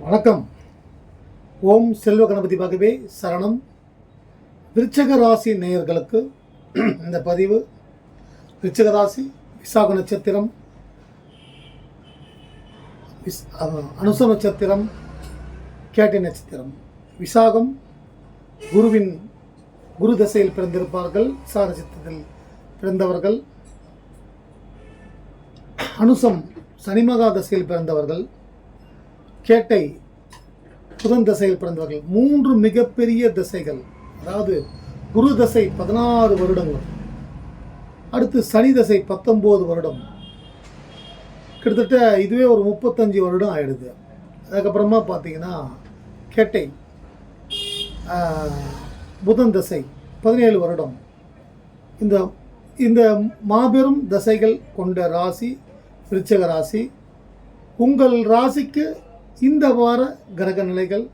வணக்கம். ஓம் செல்வ கணபதி பகவே சரணம். விருச்சக ராசி நேயர்களுக்கு இந்த பதிவு. விருச்சக ராசி விசாக நட்சத்திரம். விஸ் அனுச நட்சத்திரம் கேட்டி நட்சத்திரம். விசாகம் குருவின் குரு தசையில் பிறந்திருப்பார்கள். விசா நட்சத்திரத்தில் பிறந்தவர்கள். அனுசம் சனிமகா தசையில் பிறந்தவர்கள். கேட்டை புதன் தசையில் பிறந்தவர்கள். மூன்று மிகப்பெரிய திசைகள். அதாவது குரு தசை பதினாறு வருடங்கள். அடுத்து சனி தசை பத்தொம்போது வருடம். கிட்டத்தட்ட இதுவே ஒரு முப்பத்தஞ்சு வருடம் ஆயிடுது. அதுக்கப்புறமா பார்த்தீங்கன்னா கேட்டை புதன் தசை பதினேழு வருடம். இந்த இந்த மாபெரும் தசைகள் கொண்ட ராசி விருச்சக ராசி உங்கள் ராசிக்கு இந்த வார கிரக நிலைகள்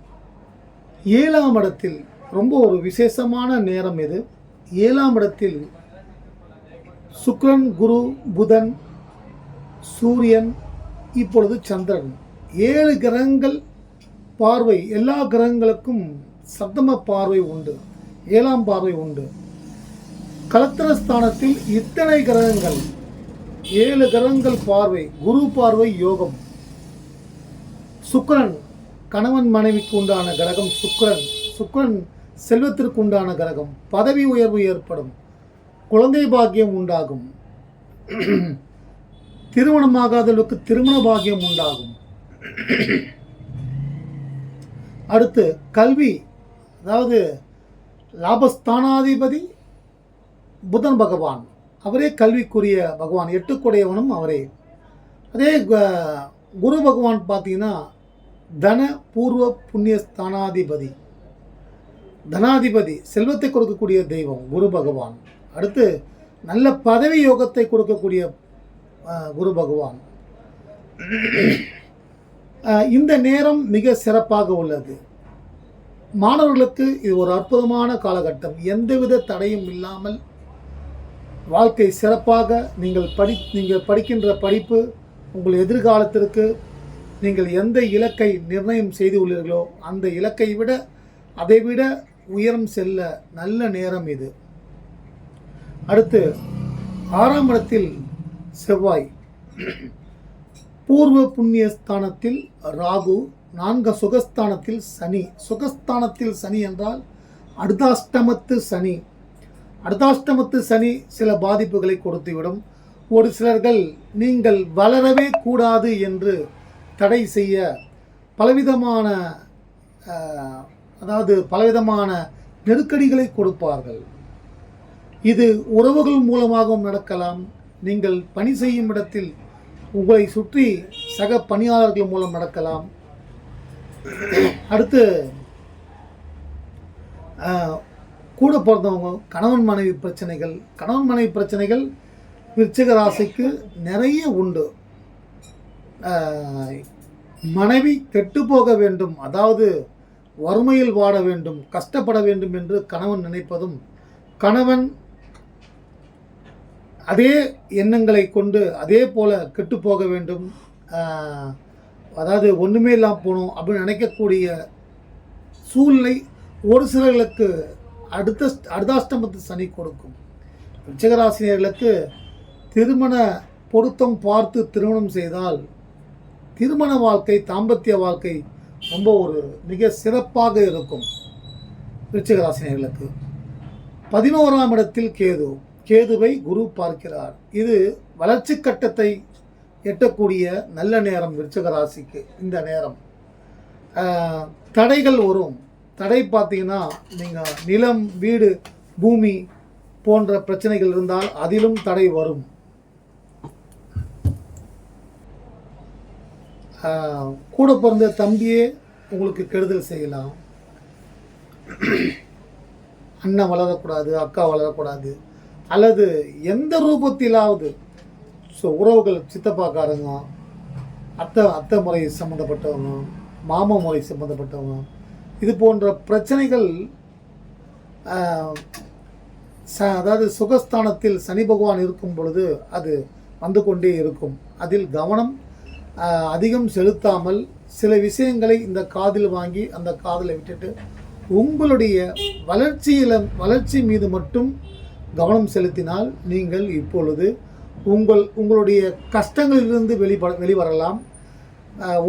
ஏழாம் இடத்தில் ரொம்ப ஒரு விசேஷமான நேரம் இது ஏழாம் இடத்தில் சுக்ரன் குரு புதன் சூரியன் இப்பொழுது சந்திரன். ஏழு கிரகங்கள் பார்வை எல்லா கிரகங்களுக்கும் சப்தம பார்வை உண்டு. ஏழாம் பார்வை உண்டு. கலத்திரஸ்தானத்தில் இத்தனை கிரகங்கள்? ஏழு கிரகங்கள் பார்வை குரு பார்வை யோகம். சுக்கரன் கணவன் மனைவிக்கு உண்டான கிரகம் சுக்கரன். சுக்கரன் செல்வத்திற்கு உண்டான கிரகம். பதவி உயர்வு ஏற்படும். குழந்தை பாக்கியம் உண்டாகும். திருமணமாகாதவர்களுக்கு திருமண பாக்கியம் உண்டாகும். அடுத்து கல்வி. அதாவது லாபஸ்தானாதிபதி புதன் பகவான். அவரே கல்விக்குரிய பகவான். எட்டுக்குடையவனும் அவரே. அதே குரு பகவான் பார்த்தீங்கன்னா தன பூர்வ புண்ணிய ஸ்தானாதிபதி தனாதிபதி செல்வத்தை கொடுக்கக்கூடிய தெய்வம் குரு பகவான். அடுத்து நல்ல பதவி யோகத்தை கொடுக்கக்கூடிய குரு பகவான். இந்த நேரம் மிக சிறப்பாக உள்ளது. மாணவர்களுக்கு இது ஒரு அற்புதமான காலகட்டம். எந்தவித தடையும் இல்லாமல் வாழ்க்கை சிறப்பாக நீங்கள் படி நீங்கள் படிக்கின்ற படிப்பு உங்கள் எதிர்காலத்திற்கு நீங்கள் எந்த இலக்கை நிர்ணயம் செய்துள்ளீர்களோ அந்த இலக்கை விட அதைவிட உயரம் செல்ல நல்ல நேரம் இது. அடுத்து ஆறாம் இடத்தில் செவ்வாய். பூர்வ புண்ணிய ஸ்தானத்தில் ராகு நான்கு சுகஸ்தானத்தில் சனி. சுகஸ்தானத்தில் சனி என்றால் அர்த்தாஷ்டமத்து சனி. அர்த்தாஷ்டமத்து சனி சில பாதிப்புகளை கொடுத்துவிடும். ஒரு சிலர்கள் நீங்கள் வளரவே கூடாது என்று தடை செய்ய பலவிதமான அதாவது பலவிதமான நெருக்கடிகளை கொடுப்பார்கள். இது உறவுகள் மூலமாகவும் நடக்கலாம். நீங்கள் பணி செய்யும் இடத்தில் உங்களை சுற்றி சக பணியாளர்கள் மூலம் நடக்கலாம். அடுத்து கூட பிறந்தவங்க கணவன் மனைவி பிரச்சனைகள். கணவன் மனைவி பிரச்சனைகள் விருச்சிக ராசிக்கு நிறைய உண்டு. மனைவி கெட்டு போக வேண்டும் அதாவது வறுமையில் வாட வேண்டும் கஷ்டப்பட வேண்டும் என்று கணவன் நினைப்பதும் கணவன் அதே எண்ணங்களை கொண்டு அதே போல கெட்டு போக வேண்டும் அதாவது ஒன்றுமே இல்லாமல் போகணும் அப்படின்னு நினைக்கக்கூடிய சூழ்நிலை ஒரு சிலர்களுக்கு அடுத்த அடுதாஷ்டமத்து சனி கொடுக்கும். ரிச்சகராசினியர்களுக்கு திருமண பொருத்தம் பார்த்து திருமணம் செய்தால் திருமண வாழ்க்கை தாம்பத்திய வாழ்க்கை ரொம்ப ஒரு மிக சிறப்பாக இருக்கும். ரிச்சகராசினியர்களுக்கு பதினோராம் இடத்தில் கேது. கேதுவை குரு பார்க்கிறார். இது வளர்ச்சி கட்டத்தை எட்டக்கூடிய நல்ல நேரம் விருச்சிகராசிக்கு இந்த நேரம். தடைகள் வரும். தடை பார்த்தீங்கன்னா நீங்கள் நிலம் வீடு பூமி போன்ற பிரச்சனைகள் இருந்தால் அதிலும் தடை வரும். கூட பிறந்த தம்பியே உங்களுக்கு கெடுதல் செய்யலாம். அண்ணன் வளரக்கூடாது அக்கா வளரக்கூடாது. அல்லது எந்த ரூபத்திலாவது ஸோ உறவுகள் சித்தப்பாக்காரங்க அத்தை அத்தை முறை சம்மந்தப்பட்டவங்க மாமா முறை சம்மந்தப்பட்டவங்க இது போன்ற பிரச்சனைகள் ச அதாவது சுகஸ்தானத்தில் சனி பகவான் இருக்கும் பொழுது அது வந்து கொண்டே இருக்கும். அதில் கவனம் அதிகம் செலுத்தாமல் சில விஷயங்களை இந்த காதில் வாங்கி அந்த காதில் விட்டுட்டு உங்களுடைய வளர்ச்சியில் வளர்ச்சி மீது மட்டும் கவனம் செலுத்தினால் நீங்கள் இப்பொழுது உங்கள் உங்களுடைய கஷ்டங்களிலிருந்து வெளிப்பட வெளிவரலாம்.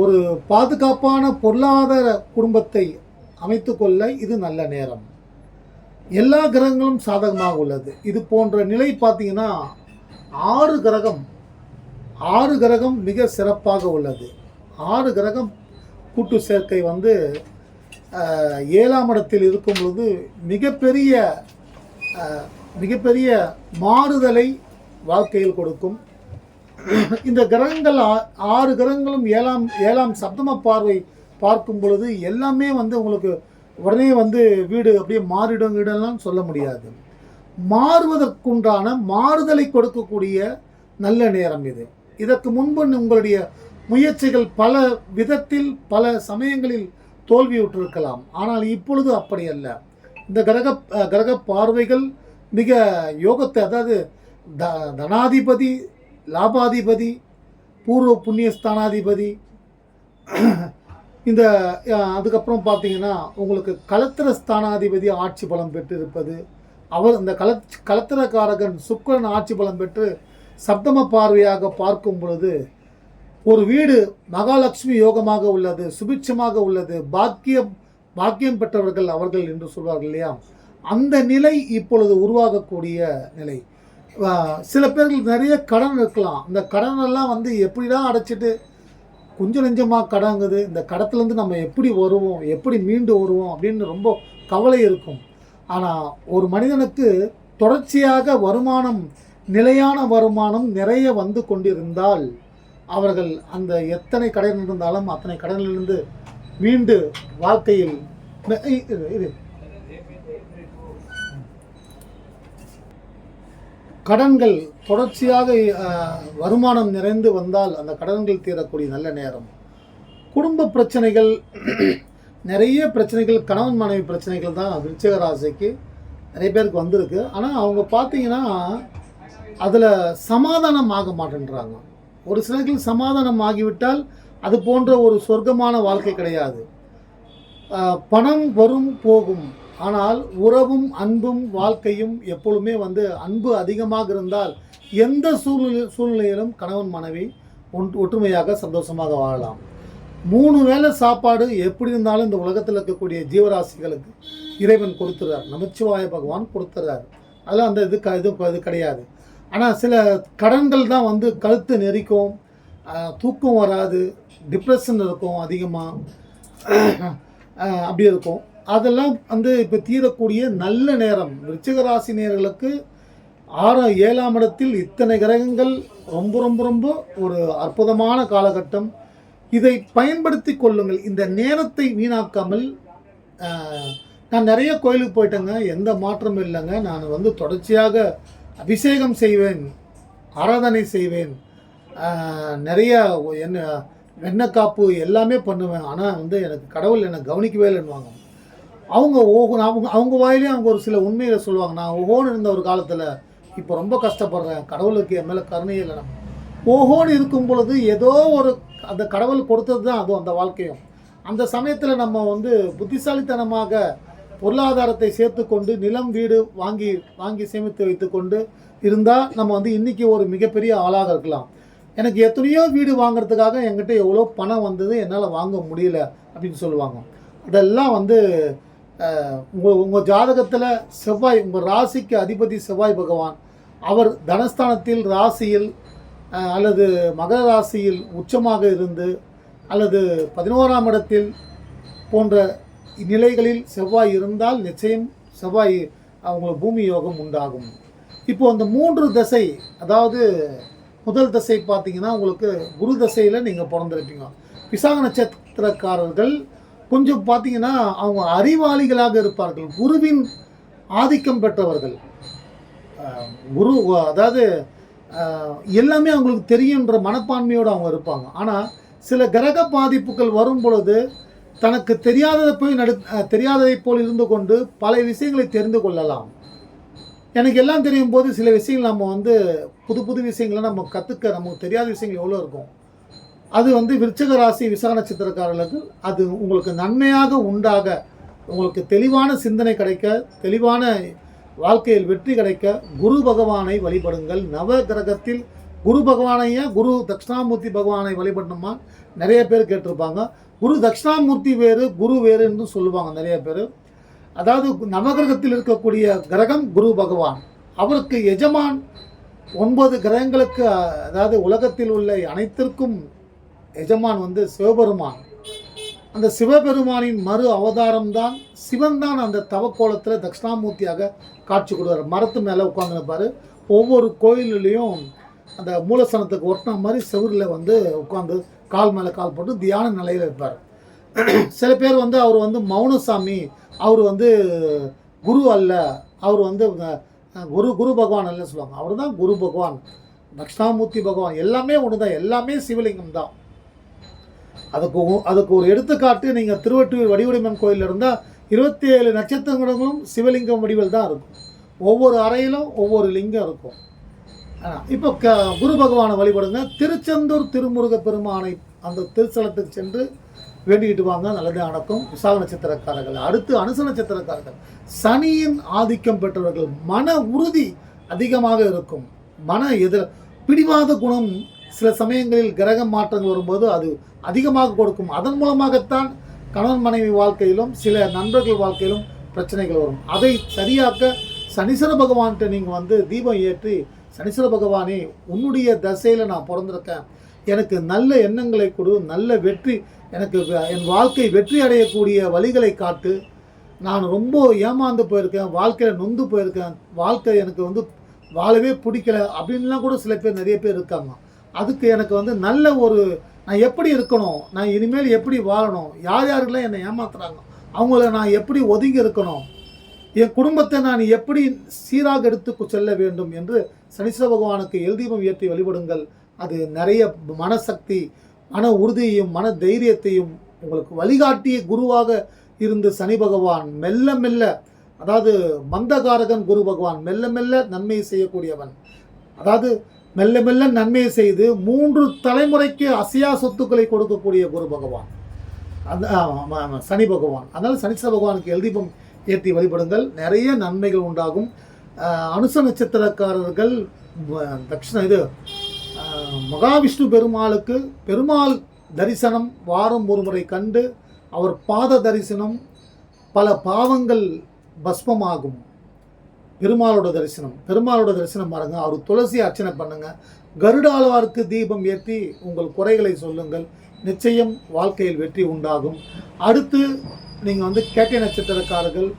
ஒரு பாதுகாப்பான பொருளாதார குடும்பத்தை அமைத்துக்கொள்ள இது நல்ல நேரம். எல்லா கிரகங்களும் சாதகமாக உள்ளது. இது போன்ற நிலை பார்த்தீங்கன்னா ஆறு கிரகம் ஆறு கிரகம் மிக சிறப்பாக உள்ளது. ஆறு கிரகம் கூட்டு சேர்க்கை வந்து ஏழாம் இடத்தில் இருக்கும் பொழுது மிகப்பெரிய மிகப்பெரிய மாறுதலை வாழ்க்கையில் கொடுக்கும். இந்த கிரகங்கள் ஆ- ஆறு கிரகங்களும் ஏழாம் ஏழாம் சப்தம பார்வை பார்க்கும் பொழுது எல்லாமே வந்து உங்களுக்கு உடனே வந்து வீடு அப்படியே மாறிடும் வீடெல்லாம் சொல்ல முடியாது. மாறுவதற்குண்டான மாறுதலை கொடுக்கக்கூடிய நல்ல நேரம் இது. இதற்கு முன்பு உங்களுடைய முயற்சிகள் பல விதத்தில் பல சமயங்களில் தோல்வியுற்றிருக்கலாம். ஆனால் இப்பொழுது அப்படி அல்ல. இந்த கிரக கிரக பார்வைகள் மிக யோகத்தை அதாவது த தனாதிபதி லாபாதிபதி பூர்வ புண்ணிய ஸ்தானாதிபதி இந்த அதுக்கப்புறம் பார்த்தீங்கன்னா உங்களுக்கு கலத்திர ஸ்தானாதிபதி ஆட்சி பலம் பெற்று இருப்பது அவர் இந்த கல கலத்திரக்காரகன் சுக்கரன் ஆட்சி பலம் பெற்று சப்தம பார்வையாக பார்க்கும் பொழுது ஒரு வீடு மகாலட்சுமி யோகமாக உள்ளது சுபிட்சமாக உள்ளது பாக்கியம் பாக்கியம் பெற்றவர்கள் அவர்கள் என்று சொல்வார்கள் இல்லையா? அந்த நிலை இப்பொழுது உருவாகக்கூடிய நிலை. சில பேர்கள் நிறைய கடன் இருக்கலாம். இந்த கடனெல்லாம் வந்து எப்படிலாம் அடைச்சிட்டு கொஞ்சம் நெஞ்சமாக கடங்குது இந்த கடத்துலேருந்து நம்ம எப்படி வருவோம் எப்படி மீண்டு வருவோம் அப்படின்னு ரொம்ப கவலை இருக்கும். ஆனால் ஒரு மனிதனுக்கு தொடர்ச்சியாக வருமானம் நிலையான வருமானம் நிறைய வந்து கொண்டிருந்தால் அவர்கள் அந்த எத்தனை கடன் இருந்தாலும் அத்தனை கடனிலிருந்து மீண்டு வாழ்க்கையில் இது கடன்கள் தொடர்ச்சியாக வருமானம் நிறைந்து வந்தால் அந்த கடன்கள் தீரக்கூடிய நல்ல நேரம். குடும்ப பிரச்சனைகள் நிறைய பிரச்சனைகள் கணவன் மனைவி பிரச்சனைகள் தான் விருச்சிக ராசிக்கு நிறைய பேருக்கு வந்திருக்கு. ஆனால் அவங்க பார்த்தீங்கன்னா அதில் சமாதானம் ஆக மாட்டேன்றாங்க ஒரு சிலருக்கு சமாதானம் ஆகிவிட்டால் அது போன்ற ஒரு சொர்க்கமான வாழ்க்கை கிடையாது. பணம் வரும் போகும். ஆனால் உறவும் அன்பும் வாழ்க்கையும் எப்பொழுதுமே வந்து அன்பு அதிகமாக இருந்தால் எந்த சூழ்நிலை சூழ்நிலையிலும் கணவன் மனைவி ஒன் ஒற்றுமையாக சந்தோஷமாக வாழலாம். மூணு வேளை சாப்பாடு எப்படி இருந்தாலும் இந்த உலகத்தில் இருக்கக்கூடிய ஜீவராசிகளுக்கு இறைவன் கொடுத்துறார் நமச்சிவாய பகவான் கொடுத்துறார் அதெல்லாம் அந்த இது க இது இது கிடையாது. ஆனால் சில கடன்கள் தான் வந்து கழுத்து நெரிக்கும் தூக்கம் வராது டிப்ரெஷன் இருக்கும் அதிகமாக அப்படி இருக்கும். அதெல்லாம் வந்து இப்போ தீரக்கூடிய நல்ல நேரம் விருச்சிக நேர்களுக்கு ஆறாம் ஏழாம் இடத்தில் இத்தனை கிரகங்கள் ரொம்ப ரொம்ப ரொம்ப ஒரு அற்புதமான காலகட்டம். இதை பயன்படுத்தி கொள்ளுங்கள். இந்த நேரத்தை வீணாக்காமல் நான் நிறைய கோயிலுக்கு போயிட்டேங்க எந்த மாற்றமும் இல்லைங்க. நான் வந்து தொடர்ச்சியாக அபிஷேகம் செய்வேன் ஆராதனை செய்வேன் நிறைய என்ன வெண்ணக்காப்பு எல்லாமே பண்ணுவேன். ஆனால் வந்து எனக்கு கடவுள் என்னை கவனிக்கவே இல்லைன்னுவாங்க அவங்க ஓஹோ அவங்க அவங்க வாயிலே அவங்க ஒரு சில உண்மையை சொல்லுவாங்க. நான் ஓஹோன்னு இருந்த ஒரு காலத்தில் இப்போ ரொம்ப கஷ்டப்படுறேன். கடவுளுக்கு என் மேலே கருணையே இல்லை. நம்ம ஓஹோன்னு இருக்கும் பொழுது ஏதோ ஒரு அந்த கடவுள் கொடுத்தது தான் அதுவும் அந்த வாழ்க்கையும். அந்த சமயத்தில் நம்ம வந்து புத்திசாலித்தனமாக பொருளாதாரத்தை சேர்த்து கொண்டு நிலம் வீடு வாங்கி வாங்கி சேமித்து வைத்துக்கொண்டு இருந்தால் நம்ம வந்து இன்றைக்கி ஒரு மிகப்பெரிய ஆளாக இருக்கலாம். எனக்கு எத்தனையோ வீடு வாங்குறதுக்காக என்கிட்ட எவ்வளோ பணம் வந்தது என்னால் வாங்க முடியல அப்படின்னு சொல்லுவாங்க. அதெல்லாம் வந்து உங்கள் உங்கள் ஜாதகத்தில் செவ்வாய் உங்கள் ராசிக்கு அதிபதி செவ்வாய் பகவான் அவர் தனஸ்தானத்தில் ராசியில் அல்லது மகர ராசியில் உச்சமாக இருந்து அல்லது பதினோராம் இடத்தில் போன்ற நிலைகளில் செவ்வாய் இருந்தால் நிச்சயம் செவ்வாய் அவங்களுக்கு பூமி யோகம் உண்டாகும். இப்போ அந்த மூன்று தசை அதாவது முதல் தசை பார்த்தீங்கன்னா உங்களுக்கு குரு தசையில் நீங்கள் பிறந்திருப்பீங்க. விசாக நட்சத்திரக்காரர்கள் கொஞ்சம் பார்த்தீங்கன்னா அவங்க அறிவாளிகளாக இருப்பார்கள். குருவின் ஆதிக்கம் பெற்றவர்கள். குரு அதாவது எல்லாமே அவங்களுக்கு தெரியுன்ற மனப்பான்மையோடு அவங்க இருப்பாங்க. ஆனால் சில கிரக பாதிப்புகள் வரும் பொழுது தனக்கு தெரியாததை போய் நடு அஹ், போல் இருந்து கொண்டு பல விஷயங்களை தெரிந்து கொள்ளலாம். எனக்கு எல்லாம் தெரியும் போது சில விஷயங்கள் நம்ம வந்து புது புது விஷயங்களை நம்ம கற்றுக்க நமக்கு தெரியாத விஷயங்கள் எவ்வளோ இருக்கும். அது வந்து விருச்சக ராசி விசாக நட்சத்திரக்காரர்களுக்கு அது உங்களுக்கு நன்மையாக உண்டாக உங்களுக்கு தெளிவான சிந்தனை கிடைக்க தெளிவான வாழ்க்கையில் வெற்றி கிடைக்க குரு பகவானை வழிபடுங்கள். நவ கிரகத்தில் குரு பகவானையே குரு தட்சிணாமூர்த்தி பகவானை வழிபடணுமா நிறைய பேர் கேட்டிருப்பாங்க. குரு தட்சிணாமூர்த்தி வேறு குரு என்று சொல்லுவாங்க நிறைய பேர். அதாவது நவகிரகத்தில் இருக்கக்கூடிய கிரகம் குரு பகவான். அவருக்கு எஜமான் ஒன்பது கிரகங்களுக்கு அதாவது உலகத்தில் உள்ள அனைத்திற்கும் எஜமான் வந்து சிவபெருமான். அந்த சிவபெருமானின் மறு அவதாரம் தான் சிவன் தான் அந்த தவக்கோலத்தில் தட்சிணாமூர்த்தியாக காட்சி கொடுவார் மரத்து மேலே உட்காந்துருப்பார் ஒவ்வொரு கோயில்லையும் அந்த மூலசனத்துக்கு ஒட்டின மாதிரி செவரில் வந்து உட்காந்து கால் மேலே கால் போட்டு தியான நிலையில் இருப்பார். சில பேர் வந்து அவர் வந்து மௌனசாமி அவர் வந்து குரு அல்ல அவர் வந்து குரு குரு பகவான் அல்ல சொல்லுவாங்க. அவர் தான் குரு பகவான் தட்சிணாமூர்த்தி பகவான் எல்லாமே ஒன்று தான் எல்லாமே சிவலிங்கம் தான். அதுக்கு அதுக்கு ஒரு எடுத்துக்காட்டு நீங்கள் திருவொற்றியூர் வடிவடிமன் கோயிலில் இருந்தால் இருபத்தி ஏழு நட்சத்திரங்களும் சிவலிங்கம் வடிவில் தான் இருக்கும். ஒவ்வொரு அறையிலும் ஒவ்வொரு லிங்கம் இருக்கும். இப்போ க குரு பகவானை வழிபடுங்க. திருச்செந்தூர் திருமுருக பெருமானை அந்த திருச்சலத்துக்கு சென்று வேண்டிக்கிட்டு வாங்க. நல்லது நடக்கும். விசாக நட்சத்திரக்காரர்கள் அடுத்து அனுச நட்சத்திரக்காரர்கள். சனியின் ஆதிக்கம் பெற்றவர்கள் மன உறுதி அதிகமாக இருக்கும். மன எதிர் பிடிவாத குணம் சில சமயங்களில் கிரக மாற்றங்கள் வரும்போது அது அதிகமாக கொடுக்கும். அதன் மூலமாகத்தான் கணவன் மனைவி வாழ்க்கையிலும் சில நண்பர்கள் வாழ்க்கையிலும் பிரச்சனைகள் வரும். அதை சரியாக்க சனீஸ்வர பகவான்கிட்ட நீங்கள் வந்து தீபம் ஏற்றி சனீஸ்வர பகவானே உன்னுடைய தசையில் நான் பிறந்திருக்கேன். எனக்கு நல்ல எண்ணங்களை கொடு நல்ல வெற்றி எனக்கு என் வாழ்க்கை வெற்றி அடையக்கூடிய வழிகளை காட்டு. நான் ரொம்ப ஏமாந்து போயிருக்கேன் வாழ்க்கையில் நொந்து போயிருக்கேன். வாழ்க்கை எனக்கு வந்து வாழவே பிடிக்கல அப்படின்லாம் கூட சில பேர் நிறைய பேர் இருக்காங்க. அதுக்கு எனக்கு வந்து நல்ல ஒரு நான் எப்படி இருக்கணும் நான் இனிமேல் எப்படி வாழணும் யார் யாருக்கெல்லாம் என்னை ஏமாத்துறாங்க அவங்கள நான் எப்படி ஒதுங்கி இருக்கணும் என் குடும்பத்தை நான் எப்படி சீராக எடுத்து செல்ல வேண்டும் என்று சனீஸ்வர பகவானுக்கு எல்தீபம் ஏற்றி வழிபடுங்கள். அது நிறைய மனசக்தி மன உறுதியையும் மன தைரியத்தையும் உங்களுக்கு வழிகாட்டிய குருவாக இருந்து சனி பகவான் மெல்ல மெல்ல அதாவது மந்தகாரகன் குரு பகவான் மெல்ல மெல்ல நன்மையை செய்யக்கூடியவன். அதாவது மெல்ல மெல்ல நன்மையை செய்து மூன்று தலைமுறைக்கு அசையா சொத்துக்களை கொடுக்கக்கூடிய குரு பகவான். அந்த சனி பகவான். அதனால் சனீஸ்வர பகவானுக்கு எல்தீபம் ஏற்றி வழிபடுங்கள். நிறைய நன்மைகள் உண்டாகும். அனுச நட்சத்திரக்காரர்கள் தட்சிண இது மகாவிஷ்ணு பெருமாளுக்கு பெருமாள் தரிசனம் வாரம் ஒரு முறை கண்டு அவர் பாத தரிசனம் பல பாவங்கள் பஸ்மமாகும். பெருமாளோட தரிசனம் பெருமாளோட தரிசனம் பாருங்க அவர் துளசி அர்ச்சனை பண்ணுங்க. கருடாழ்வாருக்கு தீபம் ஏற்றி உங்கள் குறைகளை சொல்லுங்கள். நிச்சயம் வாழ்க்கையில் வெற்றி உண்டாகும். அடுத்து நீங்கள் வந்து கேட்டை நட்சத்திரக்காரர்கள்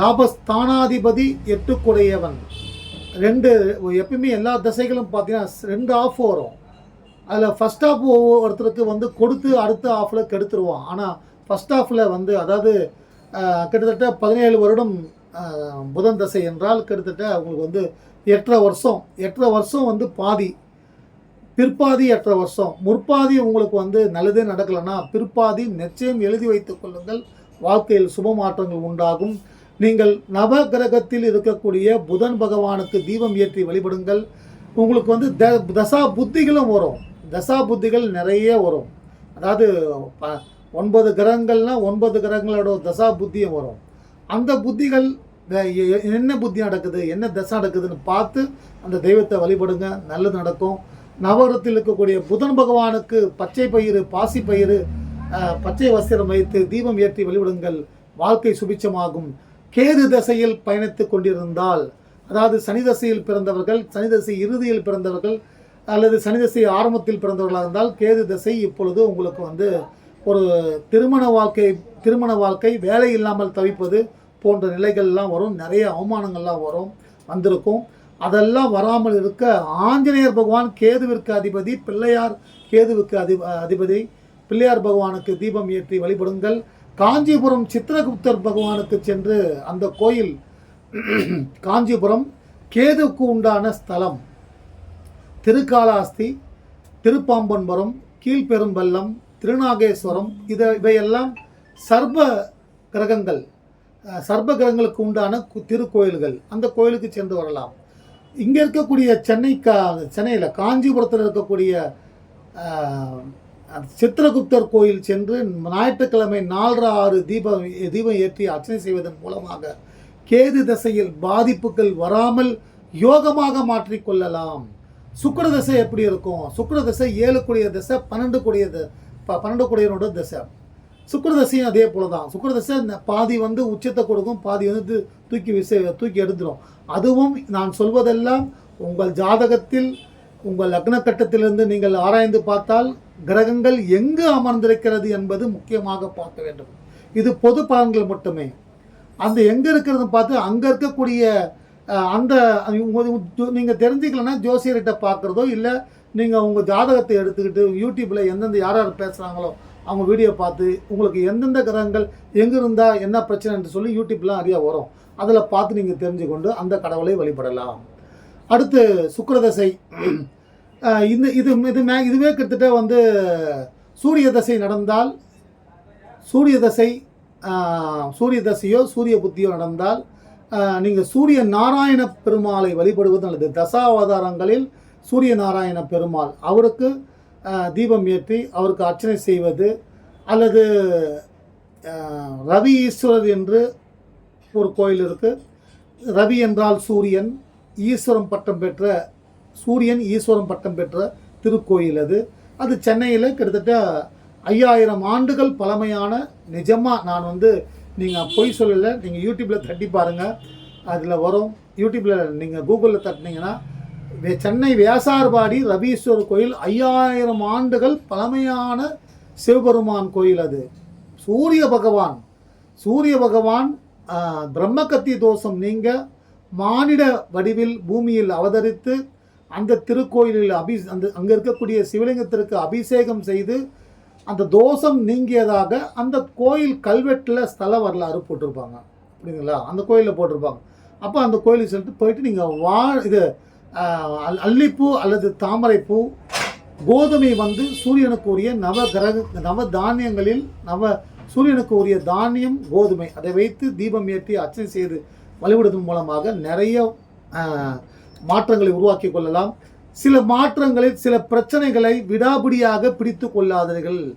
லாபஸ்தானாதிபதி எட்டுக்குடையவன். ரெண்டு எப்பயுமே எல்லா தசைகளும் பார்த்தீங்கன்னா ரெண்டு ஆஃப் வரும். அதில் ஃபஸ்ட் ஆஃப் ஒருத்தருக்கு வந்து கொடுத்து அடுத்த ஆஃபில் கெடுத்துருவான். ஆனால் ஃபஸ்ட் ஆஃபில் வந்து அதாவது கிட்டத்தட்ட பதினேழு வருடம் புதன் தசை என்றால் கிட்டத்தட்ட அவங்களுக்கு வந்து எட்டரை வருஷம். எட்டரை வருஷம் வந்து பாதி. பிற்பாதி எட்டரை வருஷம். முற்பாதி உங்களுக்கு வந்து நல்லதே நடக்கலைன்னா பிற்பாதி நிச்சயம் எழுதி வைத்துக் கொள்ளுங்கள். வாழ்க்கையில் சுப மாற்றங்கள் உண்டாகும். நீங்கள் நவ கிரகத்தில் இருக்கக்கூடிய புதன் பகவானுக்கு தீபம் ஏற்றி வழிபடுங்கள். உங்களுக்கு வந்து த தசா புத்திகளும் வரும். தசா புத்திகள் நிறைய வரும். அதாவது ப- ஒன்பது கிரகங்கள்னா ஒன்பது கிரகங்களோட தசா புத்தியும் வரும். அந்த புத்திகள் என்ன புத்தி நடக்குது என்ன தசை நடக்குதுன்னு பார்த்து அந்த தெய்வத்தை வழிபடுங்க. நல்லது நடக்கும். நவகிரகத்தில் இருக்கக்கூடிய புதன் பகவானுக்கு பச்சை பயிறு பாசி பயிறு பச்சை வஸ்திரம் வைத்து தீபம் ஏற்றி வழிபடுங்கள். வாழ்க்கை சுபிச்சமாகும் கேது தசையில் பயணித்து கொண்டிருந்தால் அதாவது சனி தசையில் பிறந்தவர்கள் சனி தசை இறுதியில் பிறந்தவர்கள் அல்லது சனி தசை ஆரம்பத்தில் பிறந்தவர்களாக இருந்தால் கேது தசை இப்பொழுது உங்களுக்கு வந்து ஒரு திருமண வாழ்க்கை திருமண வாழ்க்கை வேலை இல்லாமல் தவிப்பது போன்ற நிலைகள்லாம் வரும். நிறைய அவமானங்கள்லாம் வரும் வந்திருக்கும். அதெல்லாம் வராமல் இருக்க ஆஞ்சநேயர் பகவான் கேதுவிற்கு அதிபதி பிள்ளையார் கேதுவுக்கு அதி அதிபதி. பிள்ளையார் பகவானுக்கு தீபம் ஏற்றி வழிபடுங்கள். காஞ்சிபுரம் சித்திரகுப்தர் பகவானுக்கு சென்று அந்த கோயில் காஞ்சிபுரம் கேதுக்கு உண்டான ஸ்தலம். திருக்காலாஸ்தி திருப்பாம்பன்புரம் கீழ்பெரும்பள்ளம் திருநாகேஸ்வரம் இதை இவையெல்லாம் சர்ப கிரகங்கள் சர்ப கிரகங்களுக்கு உண்டான திருக்கோயில்கள். அந்த கோயிலுக்கு சென்று வரலாம். இங்கே இருக்கக்கூடிய சென்னை கா சென்னையில் காஞ்சிபுரத்தில் இருக்கக்கூடிய சித்திரகுப்தர் கோயில் சென்று ஞாயிற்றுக்கிழமை நாலரை ஆறு தீபம் தீபம் ஏற்றி அர்ச்சனை செய்வதன் மூலமாக கேது திசையில் பாதிப்புகள் வராமல் யோகமாக மாற்றிக்கொள்ளலாம் சுக்கர திசை எப்படி இருக்கும்? சுக்கர திசை ஏழு கூடிய திசை பன்னெண்டு கூடிய ப- பன்னெண்டு கூடியனோட திசை. சுக்கர தசையும் அதே போல தான் சுக்கர தசை இந்த பாதி வந்து உச்சத்தை கொடுக்கும் பாதி வந்து தூக்கி விசை தூக்கி எடுத்துடும் அதுவும் நான் சொல்வதெல்லாம் உங்கள் ஜாதகத்தில் உங்கள் லக்ன கட்டத்திலிருந்து நீங்கள் ஆராய்ந்து பார்த்தால் கிரகங்கள் எங்கு அமர்ந்திருக்கிறது என்பது முக்கியமாக பார்க்க வேண்டும். இது பொது பலன்கள் மட்டுமே. அந்த எங்கே இருக்கிறது பார்த்து அங்கே இருக்கக்கூடிய அந்த நீங்கள் தெரிஞ்சுக்கலன்னா ஜோசியர்கிட்ட பார்க்குறதோ இல்லை நீங்கள் உங்கள் ஜாதகத்தை எடுத்துக்கிட்டு யூடியூப்பில் எந்தெந்த யார் யார் பேசுகிறாங்களோ அவங்க வீடியோ பார்த்து உங்களுக்கு எந்தெந்த கிரகங்கள் எங்கே இருந்தால் என்ன பிரச்சனைன்னு சொல்லி யூடியூப்லாம் நிறையா வரும். அதில் பார்த்து நீங்கள் தெரிஞ்சுக்கொண்டு அந்த கடவுளை வழிபடலாம். அடுத்து சுக்கரதசை. இந்த இது இது மே இதுவே கிட்டத்தட்ட வந்து சூரிய தசை நடந்தால் சூரிய தசை சூரிய தசையோ சூரிய புத்தியோ நடந்தால் நீங்கள் சூரிய நாராயண பெருமாளை வழிபடுவது நல்லது தசாவதாரங்களில் சூரிய நாராயண பெருமாள் அவருக்கு தீபம் ஏற்றி அவருக்கு அர்ச்சனை செய்வது அல்லது ரவி ஈஸ்வரர் என்று ஒரு கோயில் இருக்குது ரவி என்றால் சூரியன் ஈஸ்வரம் பட்டம் பெற்ற சூரியன் ஈஸ்வரம் பட்டம் பெற்ற திருக்கோயில் அது. அது சென்னையில் கிட்டத்தட்ட ஐயாயிரம் ஆண்டுகள் பழமையான நிஜமாக நான் வந்து நீங்கள் பொய் சொல்லலை நீங்கள் யூடியூப்பில் தட்டி பாருங்கள் அதில் வரும். யூடியூப்பில் நீங்கள் கூகுளில் தட்டினீங்கன்னா வே- சென்னை வேசார்பாடி ரவீஸ்வரர் கோயில் ஐயாயிரம் ஆண்டுகள் பழமையான சிவபெருமான் கோயில் அது. சூரிய பகவான் சூரிய பகவான் பிரம்மகத்தி தோஷம் நீங்க மானிட வடிவில் பூமியில் அவதரித்து அந்த திருக்கோயிலில் அபி அந்த அங்கே இருக்கக்கூடிய சிவலிங்கத்திற்கு அபிஷேகம் செய்து அந்த தோஷம் நீங்கியதாக அந்த கோயில் கல்வெட்டில் ஸ்தல வரலாறு போட்டிருப்பாங்க. புரியுதுங்களா? அந்த கோயிலில் போட்டிருப்பாங்க. அப்போ அந்த கோயிலுக்கு சொல்லிட்டு போயிட்டு நீங்கள் வா இது அல்- அல்லிப்பூ அல்லது தாமரைப்பூ கோதுமை வந்து சூரியனுக்கு உரிய நவ கிரக நவ தானியங்களில் நவ சூரியனுக்கு உரிய தானியம் கோதுமை அதை வைத்து தீபம் ஏற்றி அர்ச்சனை செய்து வழிபடுவதன் மூலமாக நிறைய மாற்றங்களை உருவாக்கி கொள்ளலாம். சில மாற்றங்களில் சில பிரச்சனைகளை விடாபிடியாக பிடித்து கொள்ளாதீர்கள்.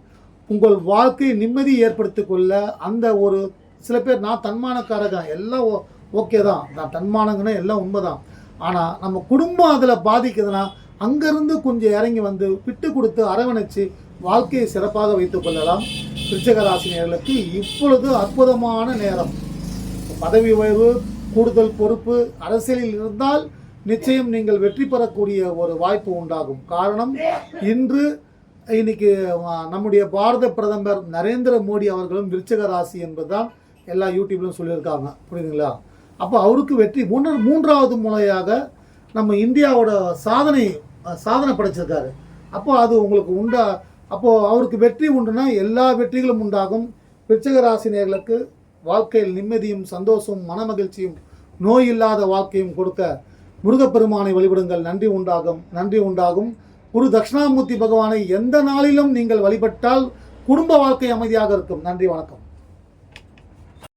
உங்கள் வாழ்க்கை நிம்மதி ஏற்படுத்தி கொள்ள அந்த ஒரு சில பேர் நான் தன்மானக்காரகன் எல்லாம் ஓ- ஓகே தான். நான் தன்மானங்கன்னா எல்லாம் உண்மைதான். ஆனால் நம்ம குடும்பம் அதில் பாதிக்குதுன்னா அங்கேருந்து கொஞ்சம் இறங்கி வந்து விட்டு கொடுத்து அரவணைச்சு வாழ்க்கையை சிறப்பாக வைத்துக் கொள்ளலாம். ராசினியர்களுக்கு இப்பொழுது அற்புதமான நேரம். பதவி உயர்வு கூடுதல் பொறுப்பு அரசியலில் இருந்தால் நிச்சயம் நீங்கள் வெற்றி பெறக்கூடிய ஒரு வாய்ப்பு உண்டாகும். காரணம் இன்று இன்னைக்கு நம்முடைய பாரத பிரதமர் நரேந்திர மோடி அவர்களும் விருச்சக ராசி என்பதுதான் எல்லா யூடியூப்லையும் சொல்லியிருக்காங்க. புரியுதுங்களா? அப்போ அவருக்கு வெற்றி மூன்று மூன்றாவது முறையாக நம்ம இந்தியாவோட சாதனை சாதனை படைச்சிருக்காரு. அப்போ அது உங்களுக்கு உண்டா? அப்போது அவருக்கு வெற்றி உண்டுனா எல்லா வெற்றிகளும் உண்டாகும். விருச்சக ராசினியர்களுக்கு வாழ்க்கையில் நிம்மதியும் சந்தோஷமும் மனமகிழ்ச்சியும் நோய் இல்லாத வாழ்க்கையும் கொடுக்க முருகப்பெருமானை வழிபடுங்கள். நன்றி உண்டாகும். நன்றி உண்டாகும். குரு தட்சிணாமூர்த்தி பகவானை எந்த நாளிலும் நீங்கள் வழிபட்டால் குடும்ப வாழ்க்கை அமைதியாக இருக்கும். நன்றி வணக்கம்.